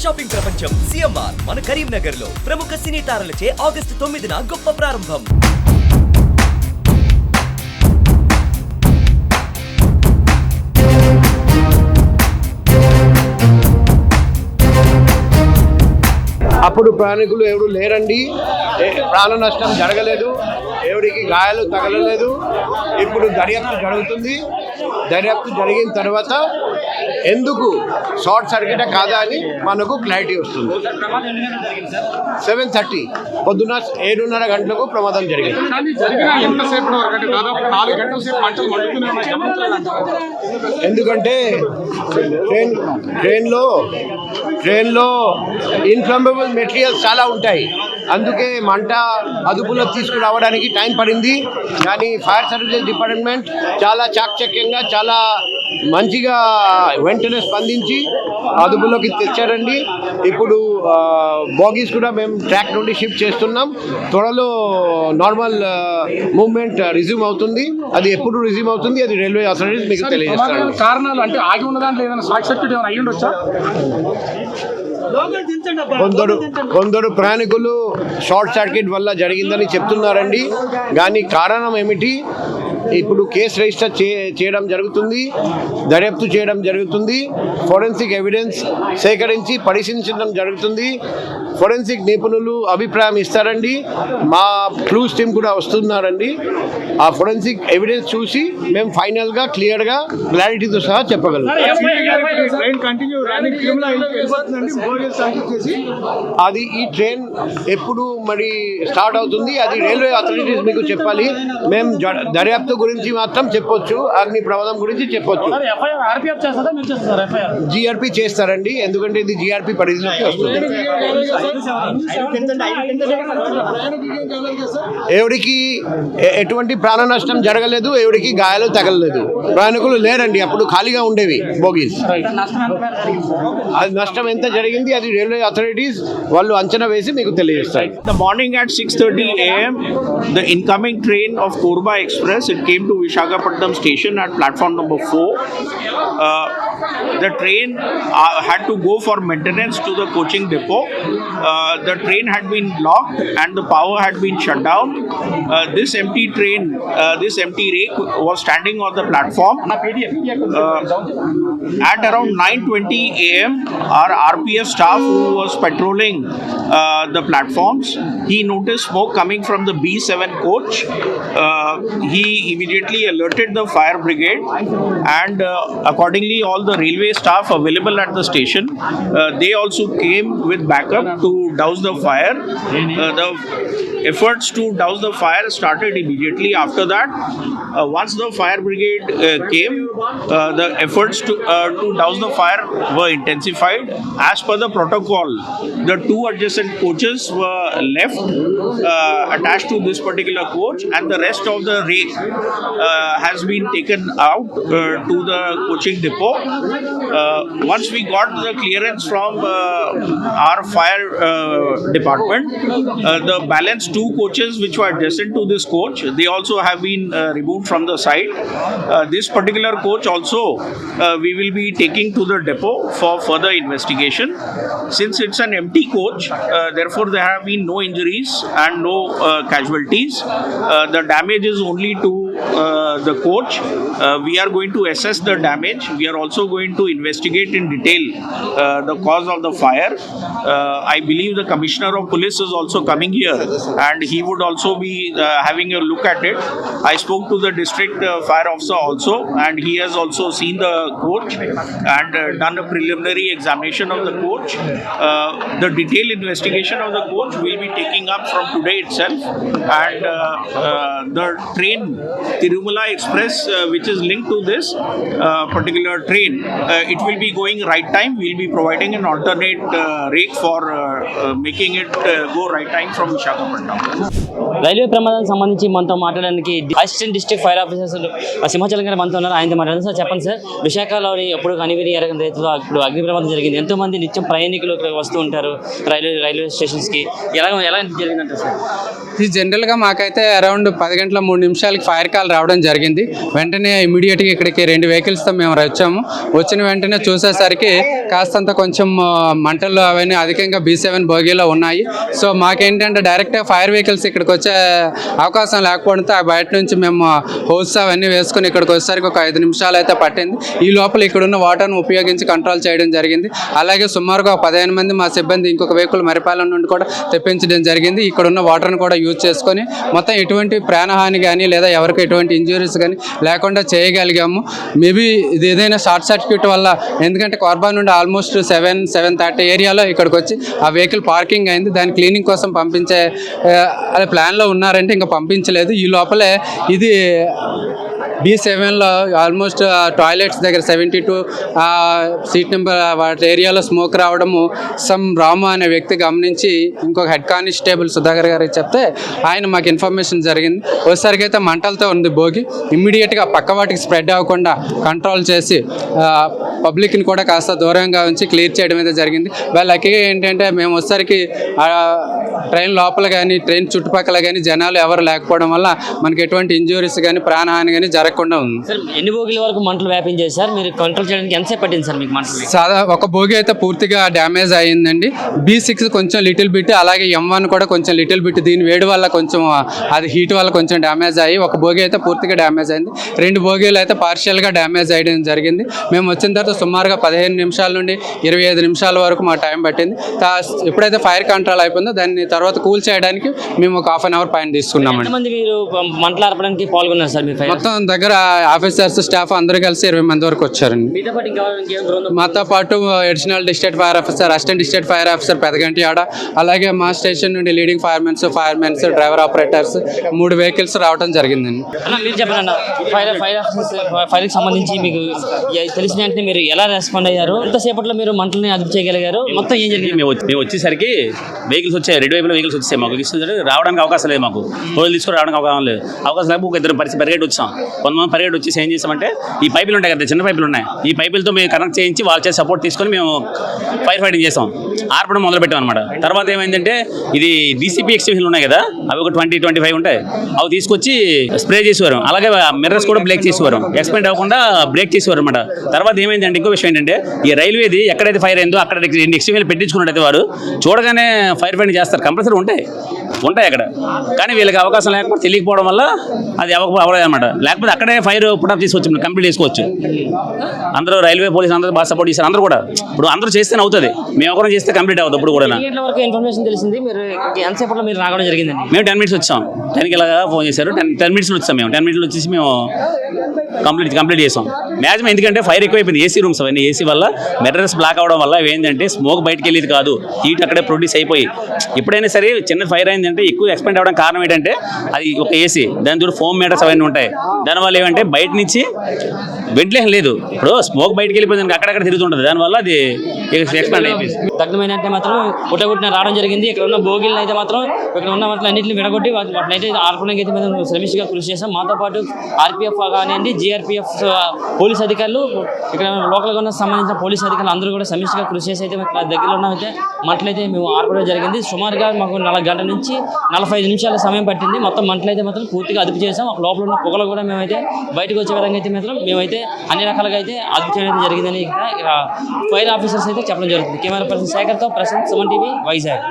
Shopping ప్రపంచం CMR మన కరీంనగర్లో ప్రముఖ సినీ తారలచే ఆగస్టు తొమ్మిదిన గొప్ప ప్రారంభం. అప్పుడు ప్రయాణికులు ఎవరు లేరండి? ప్రాణ నష్టం జరగలేదు. ఎవరికి గాయాలు తగలలేదు. ఇప్పుడు దర్యాప్తు జరుగుతుంది. దర్యాప్తు జరిగిన తర్వాత ఎందుకు? షార్ట్ సర్క్యూట్ కాదా అని మనకు క్లారిటీ వస్తుంది. సెవెన్ థర్టీ పొద్దున ఏడున్నర గంటలకు ప్రమాదం జరిగింది. ఎందుకంటే ట్రైన్ ట్రైన్లో ట్రైన్లో ఇన్ఫ్లమబుల్ మెటీరియల్స్ చాలా ఉంటాయి. అందుకే మంట అదుపులో తీసుకురావడానికి టైం పడింది. కానీ ఫైర్ సర్వీసెస్ డిపార్ట్మెంట్ చాలా చాకచక్యంగా చాలా మంచిగా వెంటనే స్పందించి అదుపులోకి తెచ్చారండి ఇప్పుడు బాగీస్ కూడా మేము ట్రాక్ నుండి షిఫ్ట్ చేస్తున్నాం. త్వరలో నార్మల్ మూవ్మెంట్ రిజ్యూమ్ అవుతుంది. అది ఎప్పుడు రిజ్యూమ్ అవుతుంది అది రైల్వే అథారిటీస్ మీకు ప్రమాదాల తెలియజేస్తారండి. కారణాలు అంటే ఆగి ఉన్న దాంట్లో ఏదైనా ఏమైనా అయ్యి ఉండొచ్చా కొందరు కొందరు ప్రయాణికులు షార్ట్ సర్క్యూట్ వల్ల జరిగిందని చెప్తున్నారండి. కానీ కారణం ఏమిటి? ఇప్పుడు కేసు రిజిస్టర్ చే చేయడం జరుగుతుంది దర్యాప్తు చేయడం జరుగుతుంది ఫోరెన్సిక్ ఎవిడెన్స్ సేకరించి పరిశీలించడం జరుగుతుంది. ఫోరెన్సిక్ నిపుణులు అభిప్రాయం ఇస్తారండి. మా క్లూస్ టీం కూడా వస్తున్నారండి. ఆ ఫోరెన్సిక్ ఎవిడెన్స్ చూసి మేము ఫైనల్గా క్లియర్గా క్లారిటీతో సహా చెప్పగలం చేసి అది ఈ ట్రైన్ ఎప్పుడు మరి స్టార్ట్ అవుతుంది? అది రైల్వే అథారిటీస్ మీకు చెప్పాలి. మేము దర్యాప్తు గురించి మాత్రం చెప్పొచ్చు అగ్ని ప్రమాదం గురించి చెప్పొచ్చు. జిఆర్పి చేస్తారండి ఎందుకంటే ఇది జిఆర్పి పరిధిలోకి వస్తుంది. ఎవరికి ఎటువంటి ప్రాణ నష్టం జరగలేదు ఎవరికి గాయాలు తగలలేదు. ప్రయాణికులు లేరండి అప్పుడు ఖాళీగా ఉండేవి బోగీస్. అది నష్టం ఎంత జరిగింది? అది రైల్వే అథారిటీస్ వాళ్ళు అంచనా వేసి మీకు తెలియజేస్తారు the morning at 6:30 a.m. the incoming train of Korba Express it came to Visakhapatnam station at platform number 4 uh, the train uh, had to go for maintenance to the coaching depot uh, the train had been blocked and the power had been shut down uh, this empty train uh, this empty rake was standing on the platform uh, at around 9:20 a.m., our RPF staff who was patrolling uh, the platforms, he noticed smoke coming from the B7 coach. He immediately alerted the fire brigade, and accordingly, all the railway staff available at the station, uh, they also came with backup to douse the fire. Uh, the efforts to douse the fire started immediately after that. Uh, once the fire brigade came, the efforts to, to douse the fire were intensified. As per the protocol, the two adjacent coaches were left uh, attached to this particular coach, and the rest of the rake uh, has been taken out uh, to the coaching depot. Uh, once we got the clearance from uh, our fire uh, department, uh, the balance two coaches which were adjacent to this coach, they also have been uh, removed from the site. Uh, this particular coach also we will be taking to the depot for further investigation. Since it's an empty coach, therefore there have been no injuries and no casualties. The damage is only to the coach. Uh, we are going to assess the damage. We are also going to investigate in detail uh, the cause of the fire. Uh, I believe the commissioner of police is also coming here and he would also be uh, having a look at it. I spoke to the district uh, fire officer also and he has also seen the coach and uh, done a preliminary examination of the coach. Uh, the detailed investigation of the coach will be taking up from today itself and uh, uh, the train Tirumala Express uh, which is linked to this uh, particular train uh, it will be going right time. We'll be providing an alternate uh, rake for uh, uh, making it uh, go right time from Visakhapatnam. Railway ప్రమాదానికి సంబంధించి మనతో మాట్లాడడానికి assistant district fire officer Simhachalam garu మనతో ఉన్నారు. ఆయనతో మాట్లాడారు. Sir చెప్పండి sir. విశాఖలోని ఎప్పుడు కనివిని ఎరగని రైతులు ఇప్పుడు అగ్ని ప్రమాదం జరిగింది. ఎంతో మంది నిత్యం ప్రయాణికులు వస్తూ ఉంటారు రైల్వే రైల్వే స్టేషన్స్కి ఎలా ఎలా జరిగిందంటారు సార్? ఇది జనరల్గా మాకైతే అరౌండ్ పది గంటల మూడు నిమిషాలకి ఫైర్ కాల్ రావడం జరిగింది. వెంటనే ఇమీడియట్గా ఇక్కడికి రెండు వెహికల్స్తో మేము వచ్చాము. వచ్చిన వెంటనే చూసేసరికి కాస్తంత కొంచెం మంటలు అవన్నీ అధికంగా బీ సెవెన్ బోగీలో ఉన్నాయి. సో మాకేంటంటే డైరెక్ట్గా ఫైర్ వెహికల్స్ ఇక్కడికి వచ్చే అవకాశం లేకపోవడంతో ఆ బయట నుంచి మేము హోస్ అవన్నీ వేసుకొని ఇక్కడికి వచ్చేసరికి ఒక ఐదు నిమిషాలు అయితే పట్టింది. ఈ లోపల ఇక్కడున్న వాటర్ను ఉపయోగించి కంట్రోల్ చేయడం జరిగింది. అలాగే సుమారుగా పదిహేను మంది మా సిబ్బంది ఇంకొక వెహికల్ మరిపాలెం నుండి కూడా తెప్పించడం జరిగింది. ఇక్కడున్న వాటర్ను కూడా యూజ్ చేసుకొని మొత్తం ఎటువంటి ప్రాణహాని కానీ లేదా ఎవరికి ఎటువంటి ఇంజురీస్ కానీ లేకుండా చేయగలిగాము. మేబీ ఇది ఏదైనా షార్ట్ సర్క్యూట్ వల్ల ఎందుకంటే కార్బన్ నుండి ఆల్మోస్ట్ సెవెన్ సెవెన్ థర్టీ ఏరియాలో ఇక్కడికి వచ్చి ఆ వెహికల్ పార్కింగ్ అయింది. దాని క్లీనింగ్ కోసం పంపించే అదే ప్లాన్లో ఉన్నారంటే ఇంకా పంపించలేదు. ఈ లోపలే ఇది బీ సెవెన్లో ఆల్మోస్ట్ టాయిలెట్స్ దగ్గర సెవెంటీ టూ సీట్ నెంబర్ వాటి ఏరియాలో స్మోక్ రావడము సమ్ రాము అనే వ్యక్తి గమనించి ఇంకొక హెడ్ కానిస్టేబుల్ సుధాకర్ గారికి చెప్తే ఆయన మాకు ఇన్ఫర్మేషన్ జరిగింది. ఒకసారికి అయితే మంటలతో ఉంది భోగి. ఇమ్మీడియట్గా పక్క వాటికి స్ప్రెడ్ అవ్వకుండా కంట్రోల్ చేసి పబ్లిక్ని కూడా కాస్త దూరంగా ఉంచి క్లియర్ చేయడం అయితే జరిగింది. వాళ్ళ లక్కీగా ఏంటంటే మేము ఒకసారికి ట్రైన్ లోపల కానీ ట్రైన్ చుట్టుపక్కల కానీ జనాలు ఎవరు లేకపోవడం వల్ల మనకి ఎటువంటి ఇంజురీస్ కానీ ప్రాణహాని కానీ జరగకుండా ఉంది. సార్ ఎన్ని బోగిల వరకు మంటలు వ్యాపించాయి సార్? మీరు కంట్రోల్ చేయడానికి ఎంతసేపు పట్టింది సార్ మీకు మంటలు? సాదా ఒక భోగి అయితే పూర్తిగా డ్యామేజ్ అయ్యిందండి. బీ సిక్స్ కొంచెం లిటిల్ బిట్ అలాగే ఎం వన్ కూడా కొంచెం లిటిల్ బిట్ దీని వేడి వల్ల కొంచెం అది హీట్ వల్ల కొంచెం డ్యామేజ్ అయ్యి ఒక భోగి అయితే పూర్తిగా డ్యామేజ్ అయింది. రెండు భోగిలు అయితే పార్షియల్గా డ్యామేజ్ అయ్యడం జరిగింది. మేము వచ్చిన తర్వాత సుమారుగా పదిహేను నిమిషాల నుండి ఇరవై ఐదు నిమిషాల వరకు మా టైం పట్టింది. ఎప్పుడైతే ఫైర్ కంట్రోల్ అయిపోయిందో దాన్ని తర్వాత కూల్ చేయడానికి మేము ఒక హాఫ్ అన్ అవర్ పైన తీసుకున్నామండి. ఎంతమంది మీరు మంటలు ఆర్పడానికి పాల్గొన్నారు సార్ మొత్తం దగ్గర ఆఫీసర్స్ స్టాఫ్ అందరూ కలిసి ఇరవై మంది వరకు వచ్చారండి. మీతో పాటు additional district fire officer assistant district fire officer Pedaganti ఆడ అలాగే మా స్టేషన్ నుండి leading firemens firemens driver operators మూడు వెహికల్స్ రావడం జరిగిందండి. అన్న మీరు చెప్పండి ఫైర్ ఫైర్ ఫైర్కి సంబంధించి మీకు తెలిసిన వెంటనే మీరు ఎలా రెస్పాండ్ అయ్యారు? ఎంతసేపట్లో మీరు మంటల్ని అదుపు చేయగలిగారు? మొత్తం ఏం జరిగింది? మేము వచ్చేసరికి వెహికల్స్ వచ్చాయి రెండు వెహికల్స్ వచ్చాయి మాకు ఇస్తుంది రావడానికి అవకాశం లేదు మాకు. రోజులు తీసుకుని రావడానికి అవకాశం లేదు. అవకాశం లేకపోతే ఒక ఇద్దరు పరిస్థితి పరిగెట్టి వచ్చాం. కొంతమంది పరిగెట్టి వచ్చేసి ఏం చేసామంటే ఈ పైపులు ఉంటాయి కదా చిన్న పైపులు ఉన్నాయి. ఈ పైపులతో మేము కనెక్ట్ చేయించి వాళ్ళ చేసి సపోర్ట్ తీసుకొని మేము ఫైర్ ఫైటింగ్ చేసాం. ఆర్పడం మొదలుపెట్టాం అనమాట తర్వాత ఏమైందంటే ఇది డీసీపీ ఎక్స్టెన్షన్ ఉన్నాయి కదా అవి ఒక ట్వంటీ ట్వంటీ ఫైవ్ ఉంటాయి. అవి తీసుకొచ్చి స్ప్రే చేసేవారు. అలాగే మిర్రర్స్ కూడా బ్రేక్ చేసేవారు. ఎక్స్పెండ్ అవ్వకుండా బ్రేక్ చేసేవారు అనమాట తర్వాత ఏమైందంటే ఇంకో విషయం ఏంటంటే ఈ రైల్వేది ఎక్కడైతే ఫైర్ అయిందో అక్కడ రెండు ఎక్స్టెన్షన్ పెట్టించుకున్నట్టయితే వారు చూడగానే ఫైర్ ఫైటింగ్ చేస్తారు. కంపల్సరీ ఉంటాయి. ఉంటాయి అక్కడ. కానీ వీళ్ళకి అవకాశం లేకపోతే తెలియకపోవడం వల్ల అది అవ్వలేదు అనమాట లేకపోతే అక్కడే ఫైర్ పుటప్ చేసుకోవచ్చు కంప్లీట్ చేసుకోవచ్చు. అందరూ రైల్వే పోలీస్ అందరూ బాగా సపోర్ట్ చేశారు. అందరూ కూడా. ఇప్పుడు అందరూ చేస్తేనే అవుతుంది. మేము ఒకరం చేస్తే కంప్లీట్ అవుతుంది ఇప్పుడు కూడా. ఇన్ఫర్మేషన్ తెలిసింది? మీరు ఎంతసేపట్లో మీరు రావడం జరిగిందండి? మేము టెన్ మినిట్స్ వచ్చాం. టెన్కి ఇలాగా ఫోన్ చేశారు. టెన్ టెన్ మినిట్స్లో వచ్చాం మేము. టెన్ మినిట్స్లో వచ్చేసి మేము కంప్లీట్ కంప్లీట్ చేసాం. మ్యాక్సిమం ఎందుకంటే ఫైర్ ఎక్కువైపోయింది. ఏసీ రూమ్స్ అవన్నీ. ఏసీ వల్ల మెటీరియల్స్ బ్లాక్ అవడం వల్ల ఏంటంటే స్మోక్ బయటకు వెళ్ళేది కాదు. హీట్ అక్కడే ప్రొడ్యూస్ అయిపోయి. ఎప్పుడైనా సరే చిన్న ఫైర్ అయిందంటే ఎక్కువ ఎక్స్పెండ్ అవ్వడం కారణం ఏంటంటే అది ఒక ఏసీ దాని చూడు ఫోమ్ మీటర్స్ అవన్నీ ఉంటాయి. దానివల్ల ఏమంటే బయట నుంచి వెంటిలేషన్ లేదు. ఇప్పుడు స్మోక్ బయటకు వెళ్ళిపోయింది అక్కడక్కడ తిరుగుతుంటుంది దానివల్ల అది ఎక్స్పెండ్ అయిపోయింది. దగ్ధమైన అంటే మాత్రం పుట్టగొట్టిన రావడం జరిగింది. ఇక్కడ ఉన్న భోగిలను అయితే మాత్రం ఇక్కడ ఉన్న వాటిని అన్నింటిని విడగొట్టి వాటి- వాటిని అయితే ఆర్పడానికి అయితే మేము శ్రమిష్గా కృషి చేస్తాం మాతో పాటు ఆర్పిఎఫ్ కానివ్వండి జిఆర్పిఎఫ్ పోలీస్ అధికారులు ఇక్కడ లోకల్గా ఉన్న సంబంధించిన పోలీస్ అధికారులు అందరూ కూడా సమిష్టిగా కృషి చేసి అయితే ఇక్కడ దగ్గరలో ఉన్న అయితే మంటలైతే మేము ఆర్పడం జరిగింది. సుమారుగా మాకు నలభై గంటల నుంచి నలభై ఐదు నిమిషాల సమయం పట్టింది. మొత్తం మంటలైతే మాత్రం పూర్తిగా అదుపు చేసాం లోపల ఉన్న పొగలు కూడా మేమైతే బయటకు వచ్చే విధంగా అయితే మాత్రం మేమైతే అన్ని రకాలుగా అయితే అదుపు చేయడం జరిగిందని ఇక్కడ ఫైర్ ఆఫీసర్స్ అయితే చెప్పడం జరుగుతుంది. కెమెరా పర్సన్ శేఖర్తో ప్రశాంత్ సుమన్ టీవీ వైజాగ్.